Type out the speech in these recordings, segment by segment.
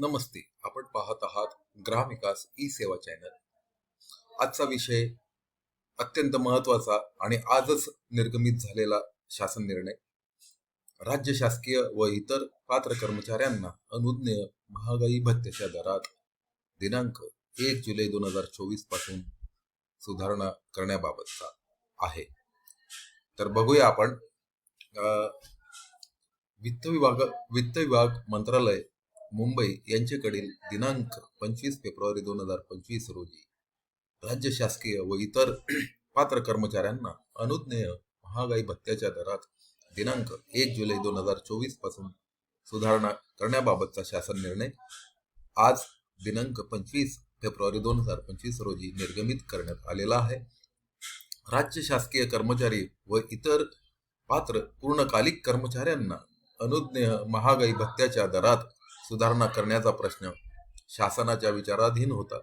नमस्ते. आपण पाहत आहात ग्राम विकास ई सेवा चॅनल. आजचा विषय अत्यंत महत्त्वाचा आणि आजच निर्गमित झालेला शासन निर्णय. राज्य शासकीय व इतर पात्र कर्मचाऱ्यांना अनुज्ञेय महागाई भत्त्याच्या दरात दिनांक एक जुलै दोन हजार चोवीसपासून सुधारणा करण्याबाबतचा आहे. तर बघूया आपण वित्त विभाग वित्त विभाग मंत्रालय मुंबई यांच्याकडील दिनांक पंचवीस फेब्रुवारी दोन हजार पंचवीस रोजी राज्य शासकीय व इतर पात्र कर्मचाऱ्यांना अनुज्ञेय महागाई भत्त्याच्या दरात दिनांक एक जुलै दोन हजार चोवीसपासून सुधारणा करण्याबाबतचा शासन निर्णय आज दिनांक पंचवीस फेब्रुवारी दोन हजार पंचवीस रोजी निर्गमित करण्यात आलेला आहे. राज्य शासकीय कर्मचारी व इतर पात्र पूर्णकालिक कर्मचाऱ्यांना अनुज्ञेय महागाई भत्त्याच्या दरात सुधारणा करण्याचा प्रश्न शासनाच्या विचाराधीन होता.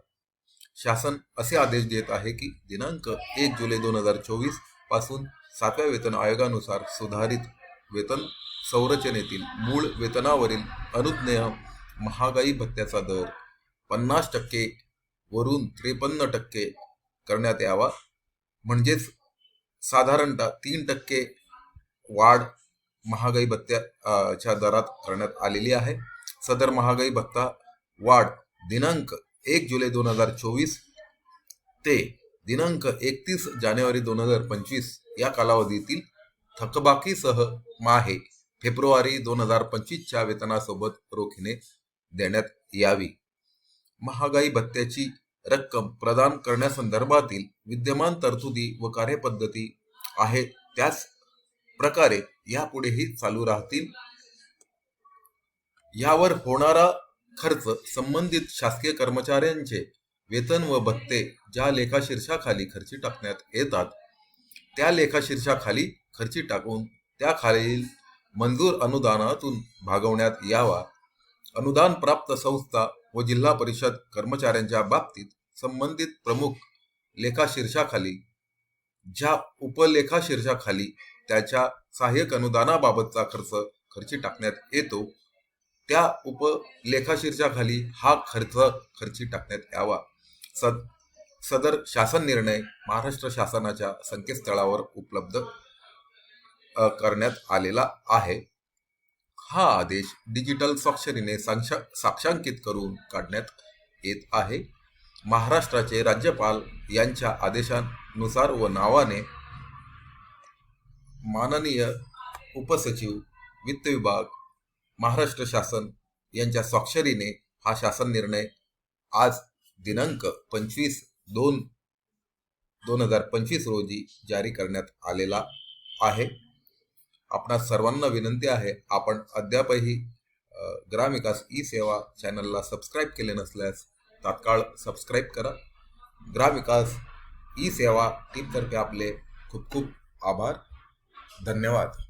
शासन असे आदेश देत आहे की दिनांक एक जुलै दोन हजार चोवीसपासून सातव्या वेतन आयोगानुसार सुधारित वेतन संरचनेतील मूळ वेतनावरील अनुज्ञेय महागाई भत्त्याचा दर पन्नास टक्के वरून त्रेपन्न टक्के करण्यात यावा. म्हणजेच साधारणतः तीन टक्के वाढ महागाई भत्त्याच्या दरात करण्यात आलेली आहे. सदर महागाई भत्ता वाढ दिनांक एक जुलै दोन हजार चोवीस ते दिनांक एकतीस जानेवारी दोन हजार पंचवीस या कालावधीतील थकबाकीसह माहे फेब्रुवारी दोन हजार पंचवीसच्या वेतनासोबत रोखीने देण्यात यावी. महागाई भत्त्याची रक्कम प्रदान करण्यासंदर्भातील विद्यमान तरतुदी व कार्यपद्धती आहे त्याच प्रकारे यापुढेही चालू राहतील. यावर होणारा खर्च संबंधित शासकीय कर्मचाऱ्यांचे वेतन व भत्ते ज्या लेखाशीर्षाखाली खर्ची टाकण्यात येतात त्या लेखाशीर्षाखाली खर्ची टाकून त्याखालील मंजूर अनुदानातून भागवण्यात यावा. अनुदान प्राप्त संस्था व जिल्हा परिषद कर्मचाऱ्यांच्या बाबतीत संबंधित प्रमुख लेखाशीर्षाखाली ज्या उपलेखाशीर्षाखाली त्याच्या सहाय्यक अनुदानाबाबतचा खर्च खर्ची टाकण्यात येतो त्या उपलेखाशीर्षाखाली हा खर्च खर्ची टाकण्यात यावा. सद सदर शासन निर्णय महाराष्ट्र शासनाच्या संकेतस्थळावर उपलब्ध करण्यात आलेला आहे. हा आदेश डिजिटल स्वाक्षरीने साक्षांकित करून काढण्यात येत आहे. महाराष्ट्राचे राज्यपाल यांच्या आदेशानुसार व नावाने माननीय उपसचिव वित्त विभाग महाराष्ट्र शासन यांच्या स्वाक्षरीने हा शासन निर्णय आज दिनांक पंचवीस दोन दोन हजार पंचवीस रोजी जारी करण्यात आलेला आहे. आपणा सर्वांना विनंती आहे आपण अद्यापही ग्रामविकास ई सेवा चॅनलला सबस्क्राईब केले नसल्यास तात्काळ सबस्क्राईब करा. ग्रामविकास ई सेवा टीमतर्फे आपले खूप खूप आभार. धन्यवाद.